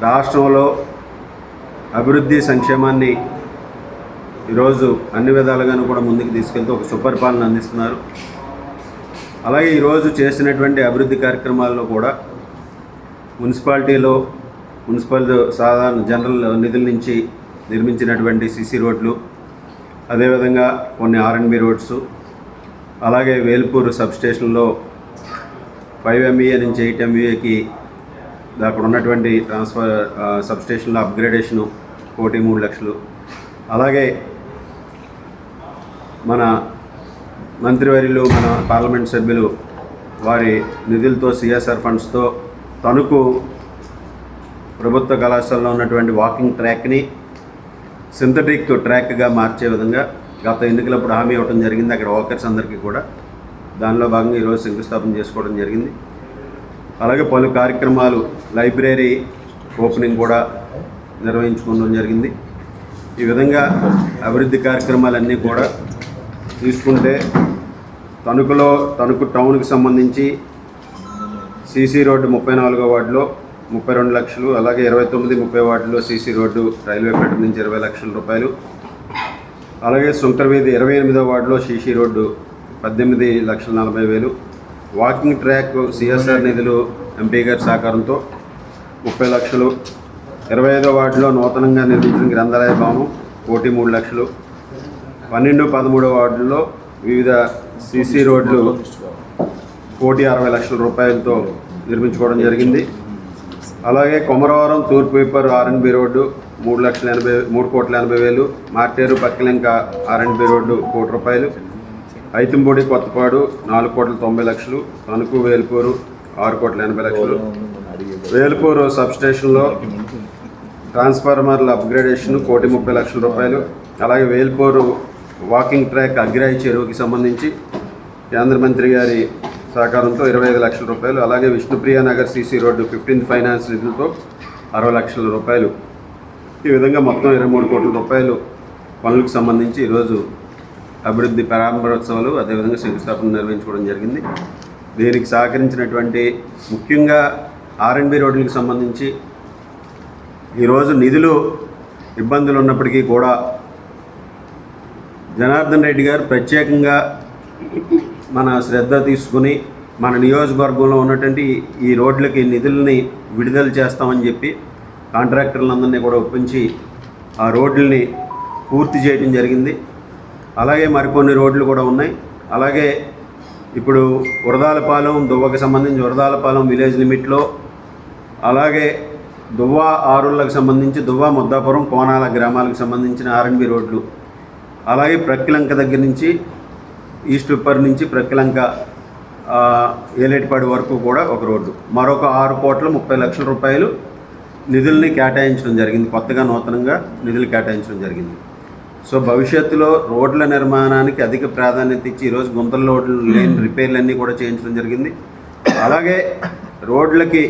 రాష్ట్రంలో అభివృద్ధి సంక్షేమాన్ని ఈరోజు అన్ని విధాలుగాను కూడా ముందుకు తీసుకెళ్తూ ఒక సుపరిపాలన అందిస్తున్నారు. అలాగే ఈరోజు చేసినటువంటి అభివృద్ధి కార్యక్రమాల్లో కూడా మున్సిపాలిటీలో మున్సిపల్ సాధారణ జనరల్ నిధుల నుంచి నిర్మించినటువంటి సిసి రోడ్లు అదేవిధంగా కొన్ని ఆర్ఎన్బి రోడ్స్ అలాగే వేల్పూర్ సబ్ స్టేషన్లో ఫైవ్ ఎంఈఏ నుంచి ఎయిట్ ఎంఈఏకి అక్కడ ఉన్నటువంటి ట్రాన్స్ఫర్ సబ్స్టేషన్లో అప్గ్రేడేషను కోటి మూడు లక్షలు. అలాగే మన మంత్రివర్యులు మన పార్లమెంట్ సభ్యులు వారి నిధులతో సిఎస్ఆర్ ఫండ్స్తో తణుకు ప్రభుత్వ కళాశాలలో ఉన్నటువంటి వాకింగ్ ట్రాక్ని సింథటిక్ ట్రాక్గా మార్చే విధంగా గత ఎన్నికలప్పుడు హామీ ఇవ్వడం జరిగింది. అక్కడ వాకర్స్ అందరికీ కూడా దానిలో భాగంగా ఈరోజు శంకుస్థాపన చేసుకోవడం జరిగింది. అలాగే పలు కార్యక్రమాలు లైబ్రరీ ఓపెనింగ్ కూడా నిర్వహించుకోవడం జరిగింది. ఈ విధంగా అభివృద్ధి కార్యక్రమాలన్నీ కూడా తీసుకుంటే తణుకులో తణుకు టౌన్కి సంబంధించి సీసీ రోడ్డు ముప్పై నాలుగో వార్డులో ముప్పై రెండు లక్షలు అలాగే ఇరవై తొమ్మిది ముప్పై వార్డులో సీసీ రోడ్డు రైల్వే ఫెడర్ నుంచి ఇరవై లక్షల రూపాయలు అలాగే శంకర్ వీధి ఇరవై ఎనిమిదో వార్డులో సీసీ రోడ్డు పద్దెనిమిది లక్షల నలభై వేలు walking track C S R నిధులు ఎంపీ గారి సహకారంతో ముప్పై లక్షలు ఇరవై ఐదో వార్డులో నూతనంగా నిర్మించిన గ్రంథాలయ భవనం కోటి మూడు లక్షలు పన్నెండు పదమూడో వార్డుల్లో వివిధ సీసీ రోడ్లు కోటి అరవై లక్షల రూపాయలతో నిర్మించుకోవడం జరిగింది. అలాగే కొమరవరం తూర్పు వైపర్ ఆర్ఎన్బి రోడ్డు మూడు లక్షల ఎనభై మూడు కోట్ల ఎనభై వేలు మార్టేరు పక్కిలంక ఆర్ఎన్బి రోడ్డు కోటి రూపాయలు ఐతింబూడి కొత్తపాడు నాలుగు కోట్ల తొంభై లక్షలు తణుకు వేల్పూరు ఆరు కోట్ల ఎనభై లక్షలు. వేల్పూరు సబ్ స్టేషన్లో ట్రాన్స్ఫార్మర్ల అప్గ్రేడేషన్ కోటి ముప్పై లక్షల రూపాయలు. అలాగే వేల్పూరు వాకింగ్ ట్రాక్ అగ్రాయి చెరువుకి సంబంధించి కేంద్ర మంత్రి గారి సహకారంతో ఇరవై ఐదు లక్షల రూపాయలు. అలాగే Vishnupriya Nagar C C road fifteenth finance నిధులతో అరవై లక్షల రూపాయలు. ఈ విధంగా మొత్తం ఇరవై మూడు కోట్ల రూపాయలు పనులకు సంబంధించి ఈరోజు అభివృద్ధి ప్రారంభోత్సవాలు అదేవిధంగా శంకుస్థాపన నిర్వహించుకోవడం జరిగింది. దీనికి సహకరించినటువంటి ముఖ్యంగా ఆర్ఎండ్బి రోడ్లకు సంబంధించి ఈరోజు నిధులు ఇబ్బందులు ఉన్నప్పటికీ కూడా జనార్దన్ రెడ్డి గారు ప్రత్యేకంగా మన శ్రద్ధ తీసుకుని మన నియోజకవర్గంలో ఉన్నటువంటి ఈ రోడ్లకి నిధుల్ని విడుదల చేస్తామని చెప్పి కాంట్రాక్టర్లందరినీ కూడా ఒప్పించి ఆ రోడ్లని పూర్తి చేయడం జరిగింది. అలాగే మరికొన్ని రోడ్లు కూడా ఉన్నాయి. అలాగే ఇప్పుడు వరదాలపాలెం దువ్వకి సంబంధించి వరదాలపాలెం విలేజ్ లిమిట్లో అలాగే దువ్వా ఆరుళ్ళకు సంబంధించి దువ్వా ముద్దాపురం కోనాల గ్రామాలకు సంబంధించిన ఆర్ఎన్బి రోడ్లు. అలాగే ప్రక్కిలంక దగ్గర నుంచి ఈస్ట్ విప్పర్ నుంచి ప్రక్కిలంక ఏలేటిపాడు వరకు కూడా ఒక రోడ్డు. మరొక ఆరు కోట్ల ముప్పై లక్షల రూపాయలు నిధుల్ని కేటాయించడం జరిగింది. కొత్తగా నూతనంగా నిధులు కేటాయించడం జరిగింది. సో భవిష్యత్తులో రోడ్ల నిర్మాణానికి అధిక ప్రాధాన్యత ఇచ్చి ఈరోజు గుంతల రోడ్లు లేని రిపేర్లన్నీ కూడా చేయించడం జరిగింది. అలాగే రోడ్లకి